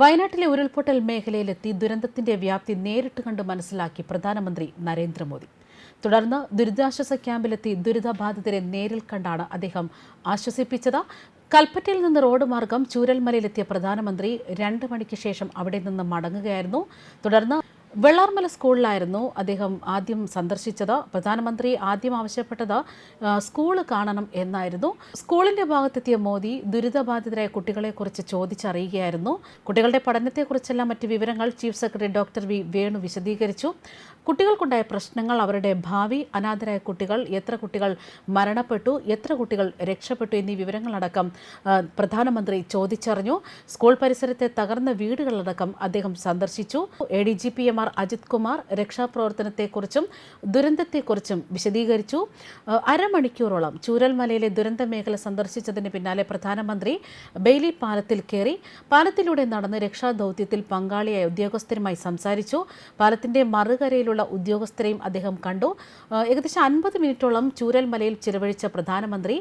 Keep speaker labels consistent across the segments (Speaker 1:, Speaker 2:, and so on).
Speaker 1: വയനാട്ടിലെ ഉരുൾപൊട്ടൽ മേഖലയിലെത്തി ദുരന്തത്തിന്റെ വ്യാപ്തി നേരിട്ട് കണ്ട് മനസ്സിലാക്കി പ്രധാനമന്ത്രി നരേന്ദ്രമോദി. തുടർന്ന് ദുരിതാശ്വാസ ക്യാമ്പിലെത്തി ദുരിതബാധിതരെ നേരിൽ കണ്ടാണ് അദ്ദേഹം ആശ്വസിപ്പിച്ചത്. കൽപ്പറ്റയിൽ നിന്ന് റോഡ് മാർഗം ചൂരൽമലയിലെത്തിയ പ്രധാനമന്ത്രി രണ്ട് മണിക്ക് ശേഷം അവിടെ നിന്ന് മടങ്ങുകയായിരുന്നു. തുടർന്ന് വെള്ളാർമല സ്കൂളിലായിരുന്നു അദ്ദേഹം ആദ്യം സന്ദർശിച്ചത്. പ്രധാനമന്ത്രി ആദ്യം ആവശ്യപ്പെട്ടത് സ്കൂൾ കാണണം എന്നായിരുന്നു. സ്കൂളിന്റെ ഭാഗത്തെത്തിയ മോദി ദുരിതബാധിതരായ കുട്ടികളെക്കുറിച്ച് ചോദിച്ചറിയുകയായിരുന്നു. കുട്ടികളുടെ പഠനത്തെക്കുറിച്ചെല്ലാം മറ്റ് വിവരങ്ങൾ chief secretary doctor V Venu വിശദീകരിച്ചു. കുട്ടികൾക്കുണ്ടായ പ്രശ്നങ്ങൾ അവരുടെ ഭാവി അനാഥരായ കുട്ടികൾ എത്ര കുട്ടികൾ മരണപ്പെട്ടു എത്ര കുട്ടികൾ രക്ഷപ്പെട്ടു എന്നീ വിവരങ്ങളടക്കം പ്രധാനമന്ത്രി ചോദിച്ചറിഞ്ഞു. സ്കൂൾ പരിസരത്തെ തകർന്ന വീടുകളടക്കം അദ്ദേഹം സന്ദർശിച്ചു. A D G P M Ajith Kumar രക്ഷാപ്രവർത്തനത്തെക്കുറിച്ചും ദുരന്തത്തെക്കുറിച്ചും വിശദീകരിച്ചു. അരമണിക്കൂറോളം ചൂരൽമലയിലെ ദുരന്ത മേഖല സന്ദർശിച്ചതിന് പിന്നാലെ പ്രധാനമന്ത്രി ബെയ്ലി പാലത്തിൽ കയറി പാലത്തിലൂടെ നടന്ന് രക്ഷാദൗത്യത്തിൽ പങ്കാളിയായ ഉദ്യോഗസ്ഥരുമായി സംസാരിച്ചു. പാലത്തിന്റെ മറുകരയിലുള്ള ഉദ്യോഗസ്ഥരെയും അദ്ദേഹം കണ്ടു. ഏകദേശം അൻപത് മിനിറ്റോളം ചൂരൽമലയിൽ ചിലവഴിച്ച പ്രധാനമന്ത്രി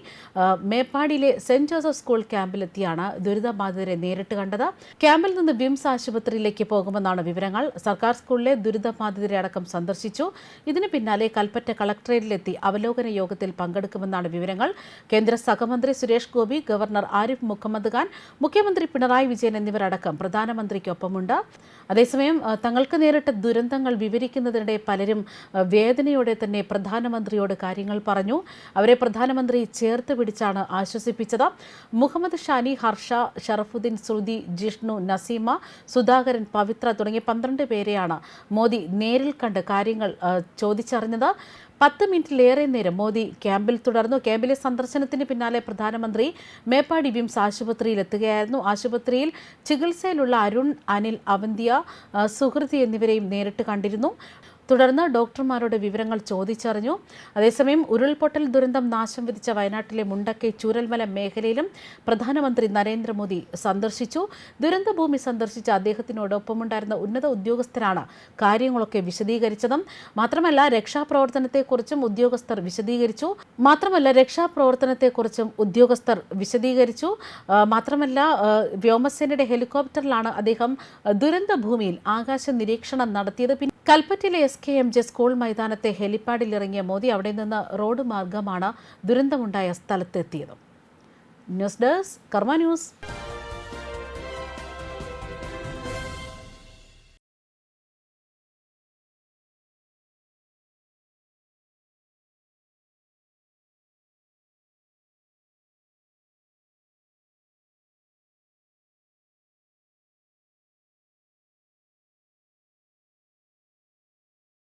Speaker 1: മേപ്പാടിയിലെ സെന്റ് ജോസഫ് സ്കൂൾ ക്യാമ്പിലെത്തിയാണ് ദുരിതബാധിതരെ നേരിട്ട് കണ്ടത്. ക്യാമ്പിൽ നിന്ന് ബിംസ് ആശുപത്രിയിലേക്ക് പോകുമെന്നാണ് വിവരങ്ങൾ. സർക്കാർ സ്കൂളിലെ ദുരിതബാധിതരെ അടക്കം സന്ദർശിച്ചു. ഇതിന് പിന്നാലെ കൽപ്പറ്റ കളക്ടറേറ്റിലെത്തി അവലോകന യോഗത്തിൽ പങ്കെടുക്കുമെന്നാണ് വിവരങ്ങൾ. കേന്ദ്ര സഹമന്ത്രി സുരേഷ് ഗോപി ഗവർണർ ആരിഫ് മുഹമ്മദ് ഖാൻ മുഖ്യമന്ത്രി പിണറായി വിജയൻ എന്നിവരടക്കം പ്രധാനമന്ത്രിക്കൊപ്പമുണ്ട്. അതേസമയം തങ്ങൾക്ക് നേരിട്ട ദുരന്തങ്ങൾ വിവരിക്കുന്നതിനിടെ പലരും വേദനയോടെ തന്നെ പ്രധാനമന്ത്രിയോട് കാര്യങ്ങൾ പറഞ്ഞു. അവരെ പ്രധാനമന്ത്രി ചേർത്ത് പിടിച്ചാണ് ആശ്വസിപ്പിച്ചത്. മുഹമ്മദ് ഷാനി ഹർഷ ഷറഫുദ്ദീൻ ശ്രുതി ജിഷ്ണു നസീമ സുധാകരൻ പവിത്ര തുടങ്ങിയ പന്ത്രണ്ട് പേരെയാണ് മോദി നേരിൽ കണ്ട് കാര്യങ്ങൾ ചോദിച്ചറിഞ്ഞത് പത്ത് മിനിറ്റിലേറെ നേരം മോദി ക്യാമ്പിൽ തുടർന്നു. ക്യാമ്പിലെ സന്ദർശനത്തിന് പിന്നാലെ പ്രധാനമന്ത്രി മേപ്പാടി വിംസ് ആശുപത്രിയിൽ എത്തുകയായിരുന്നു. ആശുപത്രിയിൽ ചികിത്സയിലുള്ള അരുൺ അനിൽ അവന്തിയ സുഹൃതി എന്നിവരെയും നേരിട്ട് കണ്ടിരുന്നു. തുടർന്ന് ഡോക്ടർമാരുടെ വിവരങ്ങൾ ചോദിച്ചറിഞ്ഞു. അതേസമയം ഉരുൾപൊട്ടൽ ദുരന്തം നാശം വിധിച്ച വയനാട്ടിലെ മുണ്ടക്കൈ ചൂരൽമല മേഖലയിലും പ്രധാനമന്ത്രി നരേന്ദ്രമോദി സന്ദർശിച്ചു. ദുരന്തഭൂമി സന്ദർശിച്ച അദ്ദേഹത്തിനോടൊപ്പമുണ്ടായിരുന്ന ഉന്നത ഉദ്യോഗസ്ഥരാണ് കാര്യങ്ങളൊക്കെ വിശദീകരിച്ചതും. മാത്രമല്ല രക്ഷാപ്രവർത്തനത്തെക്കുറിച്ചും ഉദ്യോഗസ്ഥർ വിശദീകരിച്ചു. മാത്രമല്ല രക്ഷാപ്രവർത്തനത്തെക്കുറിച്ചും ഉദ്യോഗസ്ഥർ വിശദീകരിച്ചു. മാത്രമല്ല വ്യോമസേനയുടെ ഹെലികോപ്റ്ററിലാണ് അദ്ദേഹം ദുരന്തഭൂമിയിൽ ദുരന്ത ഭൂമിയിൽ ആകാശ നിരീക്ഷണം നടത്തിയത് കൽപ്പറ്റയിലെ S K M J school മൈതാനത്തെ ഹെലിപ്പാഡിൽ ഇറങ്ങിയ മോദി അവിടെ നിന്ന് റോഡ് മാർഗമാണ് ദുരന്തമുണ്ടായ സ്ഥലത്തെത്തിയത്. News desk Karma news.